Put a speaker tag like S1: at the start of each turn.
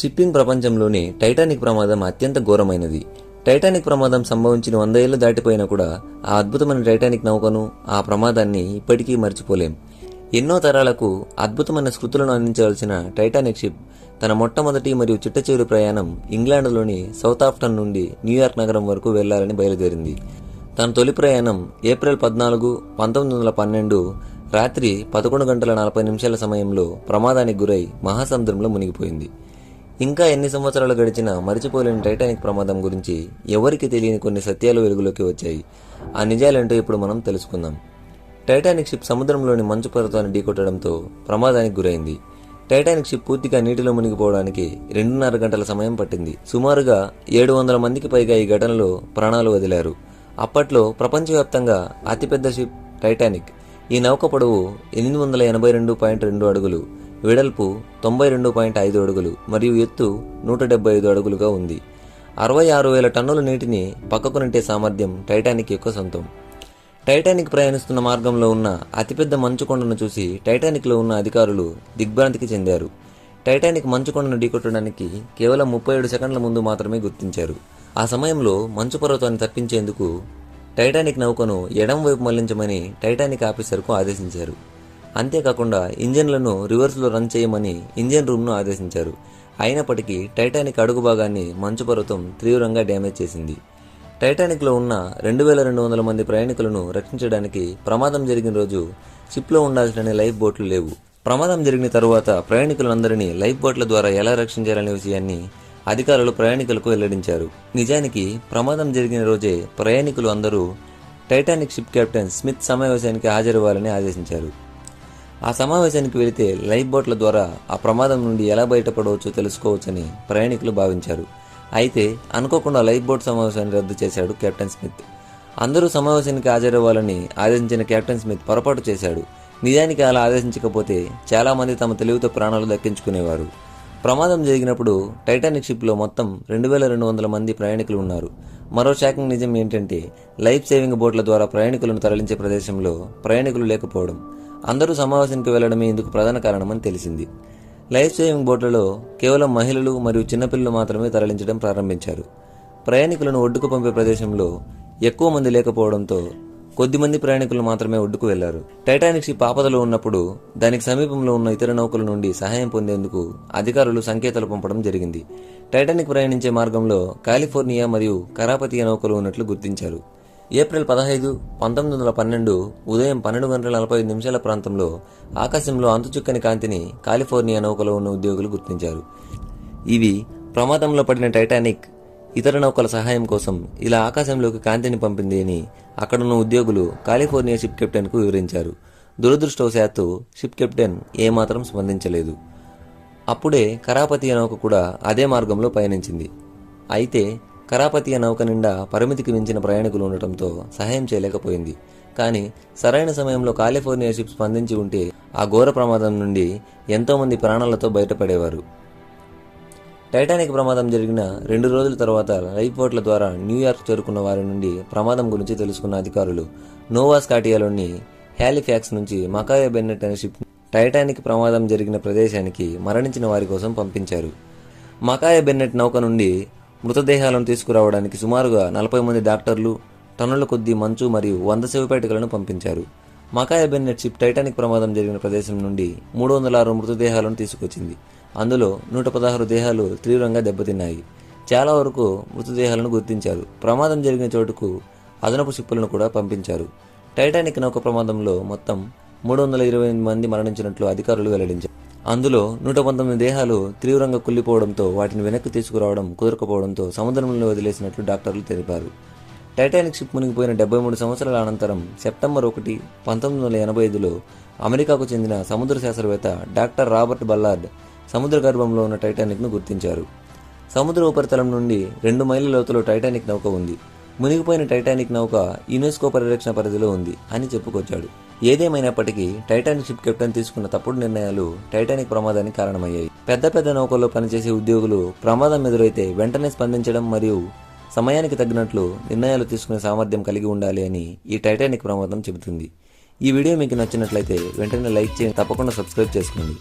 S1: Shipping ప్రపంచంలోని Titanic ప్రమాదం అత్యంత ఘోరమైనది. టైటానిక్ ప్రమాదం సంభవించిన వంద ఏళ్ళు దాటిపోయినా కూడా ఆ అద్భుతమైన టైటానిక్ నౌకను ఆ ప్రమాదాన్ని ఇప్పటికీ మర్చిపోలేం. ఎన్నో తరాలకు అద్భుతమైన స్మృతులను అందించవలసిన టైటానిక్ షిప్ తన మొట్టమొదటి మరియు చిట్టచివరి ప్రయాణం ఇంగ్లాండ్లోని సౌతాఫ్టన్ నుండి న్యూయార్క్ నగరం వరకు వెళ్ళాలని బయలుదేరింది. తన తొలి ప్రయాణం ఏప్రిల్ పద్నాలుగు పంతొమ్మిది వందల పన్నెండు రాత్రి పదకొండు గంటల నలభై నిమిషాల సమయంలో ప్రమాదానికి గురై మహాసముద్రంలో మునిగిపోయింది. ఇంకా ఎన్ని సంవత్సరాలు గడిచినా మరిచిపోలేని టైటానిక్ ప్రమాదం గురించి ఎవరికి తెలియని కొన్ని సత్యాలు వెలుగులోకి వచ్చాయి. ఆ నిజాలేంటో ఇప్పుడు మనం తెలుసుకుందాం. టైటానిక్ షిప్ సముద్రంలోని మంచు పర్వతాన్ని ఢీకొట్టడంతో ప్రమాదానికి గురైంది. టైటానిక్ షిప్ పూర్తిగా నీటిలో మునిగిపోవడానికి రెండున్నర గంటల సమయం పట్టింది. సుమారుగా ఏడు వందల మందికి పైగా ఈ ఘటనలో ప్రాణాలు వదిలారు. అప్పట్లో ప్రపంచవ్యాప్తంగా అతిపెద్ద షిప్ టైటానిక్. ఈ నౌక పొడవు ఎనిమిది వందల ఎనభై రెండు పాయింట్ రెండు అడుగులు. వెడల్పు తొంభై రెండు పాయింట్ ఐదు అడుగులు మరియు ఎత్తు నూట డెబ్బై ఐదు అడుగులుగా ఉంది. అరవై ఆరు వేల టన్నుల నీటిని పక్కకు నెట్టే సామర్థ్యం టైటానిక్ యొక్క సొంతం. టైటానిక్ ప్రయాణిస్తున్న మార్గంలో ఉన్న అతిపెద్ద మంచుకొండను చూసి టైటానిక్లో ఉన్న అధికారులు దిగ్భ్రాంతికి చెందారు. టైటానిక్ మంచుకొండను ఢీకొట్టడానికి కేవలం ముప్పై ఏడు సెకండ్ల ముందు మాత్రమే గుర్తించారు. ఆ సమయంలో మంచు పర్వతాన్ని తప్పించేందుకు టైటానిక్ నౌకను ఎడం వైపు మళ్ళించమని టైటానిక్ ఆఫీసర్కు ఆదేశించారు. అంతేకాకుండా ఇంజన్లను రివర్స్లో రన్ చేయమని ఇంజన్ రూమ్ను ఆదేశించారు. అయినప్పటికీ టైటానిక్ అడుగు భాగాన్ని మంచు పర్వతం తీవ్రంగా డ్యామేజ్ చేసింది. టైటానిక్లో ఉన్న రెండు వేల రెండు వందల మంది ప్రయాణికులను రక్షించడానికి ప్రమాదం జరిగిన రోజు షిప్లో ఉండాల్సిన లైఫ్ బోట్లు లేవు. ప్రమాదం జరిగిన తరువాత ప్రయాణికులందరినీ లైఫ్ బోట్ల ద్వారా ఎలా రక్షించాలనే విషయాన్ని అధికారులు ప్రయాణికులకు వెల్లడించారు. నిజానికి ప్రమాదం జరిగిన రోజే ప్రయాణికులు అందరూ టైటానిక్ షిప్ కెప్టెన్ స్మిత్ సమావేశానికి హాజరవ్వాలని ఆదేశించారు. ఆ సమావేశానికి వెళితే లైఫ్ బోట్ల ద్వారా ఆ ప్రమాదం నుండి ఎలా బయటపడవచ్చో తెలుసుకోవచ్చని ప్రయాణికులు భావించారు. అయితే అనుకోకుండా లైఫ్ బోట్ సమావేశాన్ని రద్దు చేశాడు కెప్టెన్ స్మిత్. అందరూ సమావేశానికి హాజరవ్వాలని ఆదేశించిన కెప్టెన్ స్మిత్ పొరపాటు చేశాడు. నిజానికి అలా ఆదేశించకపోతే చాలామంది తమ తెలివితో ప్రాణాలు దక్కించుకునేవారు. ప్రమాదం జరిగినప్పుడు టైటానిక్ షిప్లో మొత్తం రెండు వేల రెండు వందల మంది ప్రయాణికులు ఉన్నారు. మరో షాకింగ్ నిజం ఏంటంటే లైఫ్ సేవింగ్ బోట్ల ద్వారా ప్రయాణికులను తరలించే ప్రదేశంలో ప్రయాణికులు లేకపోవడం. అందరూ సమావేశానికి వెళ్ళడమే ఇందుకు ప్రధాన కారణమని తెలిసింది. లైఫ్ సేవింగ్ బోట్లలో కేవలం మహిళలు మరియు చిన్నపిల్లలు మాత్రమే తరలించడం ప్రారంభించారు. ప్రయాణికులను ఒడ్డుకు పంపే ప్రదేశంలో ఎక్కువ మంది లేకపోవడంతో కొద్దిమంది ప్రయాణికులు మాత్రమే ఒడ్డుకు వెళ్ళారు. టైటానిక్ షిప్ ఆపదలో ఉన్నప్పుడు దానికి సమీపంలో ఉన్న ఇతర నౌకల నుండి సహాయం పొందేందుకు అధికారులు సంకేతాలు పంపడం జరిగింది. టైటానిక్ ప్రయాణించే మార్గంలో కాలిఫోర్నియా మరియు కరాపతియా నౌకలు ఉన్నట్లు గుర్తించారు. ఏప్రిల్ పదహైదు పంతొమ్మిది వందల పన్నెండు ఉదయం పన్నెండు గంటల నలభై నిమిషాల ప్రాంతంలో ఆకాశంలో అంతుచుక్కని కాంతిని కాలిఫోర్నియా నౌకలో ఉన్న ఉద్యోగులు గుర్తించారు. ఇవి ప్రమాదంలో పడిన టైటానిక్ ఇతర నౌకల సహాయం కోసం ఇలా ఆకాశంలోకి కాంతిని పంపింది అని అక్కడున్న ఉద్యోగులు కాలిఫోర్నియా షిప్ కెప్టెన్కు వివరించారు. దురదృష్టవశాత్తు షిప్ కెప్టెన్ ఏమాత్రం స్పందించలేదు. అప్పుడే కరాపతి నౌక కూడా అదే మార్గంలో పయనించింది. అయితే కరాపతియ నౌక నిండా పరిమితికి మించిన ప్రయాణికులు ఉండటంతో సహాయం చేయలేకపోయింది. కానీ సరైన సమయంలో కాలిఫోర్నియా షిప్ స్పందించి ఉంటే ఆ ఘోర ప్రమాదం నుండి ఎంతోమంది ప్రాణాలతో బయటపడేవారు. టైటానిక్ ప్రమాదం జరిగిన రెండు రోజుల తర్వాత లైఫ్ బోట్ల ద్వారా న్యూయార్క్ చేరుకున్న వారి నుండి ప్రమాదం గురించి తెలుసుకున్న అధికారులు నోవా స్కాటియాలోని హ్యాలిఫ్యాక్స్ నుంచి మకాయ బెన్నెట్ అనే షిప్ టైటానిక్ ప్రమాదం జరిగిన ప్రదేశానికి మరణించిన వారి కోసం పంపించారు. మకాయ బెన్నెట్ నౌక నుండి మృతదేహాలను తీసుకురావడానికి సుమారుగా నలభై మంది డాక్టర్లు టన్నుల కొద్దీ మంచు మరియు వంద శవపేటికలను పంపించారు. మకాయ బెన్నెట్ షిప్ టైటానిక్ ప్రమాదం జరిగిన ప్రదేశం నుండి మూడు వందల ఆరు మృతదేహాలను తీసుకొచ్చింది. అందులో నూట పదహారు దేహాలు తీవ్రంగా దెబ్బతిన్నాయి. చాలా వరకు మృతదేహాలను గుర్తించారు. ప్రమాదం జరిగిన చోటుకు అదనపు షిప్పులను కూడా పంపించారు. టైటానిక్ నౌక ప్రమాదంలో మొత్తం మూడు వందల ఇరవై ఎనిమిది మంది మరణించినట్లు అధికారులు వెల్లడించారు. అందులో నూట పంతొమ్మిది దేహాలు తీవ్రంగా కుళ్ళిపోవడంతో వాటిని వెనక్కి తీసుకురావడం కుదరకపోవడంతో సముద్రంలో వదిలేసినట్లు డాక్టర్లు తెలిపారు. టైటానిక్ షిప్ మునిగిపోయిన డెబ్బై మూడు సంవత్సరాల అనంతరం సెప్టెంబర్ ఒకటి పంతొమ్మిది వందల ఎనభై ఐదులో అమెరికాకు చెందిన సముద్ర శాస్త్రవేత్త డాక్టర్ రాబర్ట్ బల్లార్డ్ సముద్ర గర్భంలో ఉన్న టైటానిక్ను గుర్తించారు. సముద్ర ఉపరితలం నుండి రెండు మైళ్ళ లోతులో టైటానిక్ నౌక ఉంది. మునిగిపోయిన టైటానిక్ నౌక యునెస్కో పరిరక్షణ పరిధిలో ఉంది అని చెప్పుకొచ్చాడు. ఏదేమైనప్పటికీ టైటానిక్ షిప్ కెప్టెన్ తీసుకున్న తప్పుడు నిర్ణయాలు టైటానిక్ ప్రమాదానికి కారణమయ్యాయి. పెద్ద పెద్ద నౌకల్లో పనిచేసే ఉద్యోగులు ప్రమాదం ఎదురైతే వెంటనే స్పందించడం మరియు సమయానికి తగినట్లు నిర్ణయాలు తీసుకునే సామర్థ్యం కలిగి ఉండాలి అని ఈ టైటానిక్ ప్రమాదం చెబుతుంది. ఈ వీడియో మీకు నచ్చినట్లయితే వెంటనే లైక్ చేయండి తప్పకుండా సబ్స్క్రైబ్ చేసుకోండి.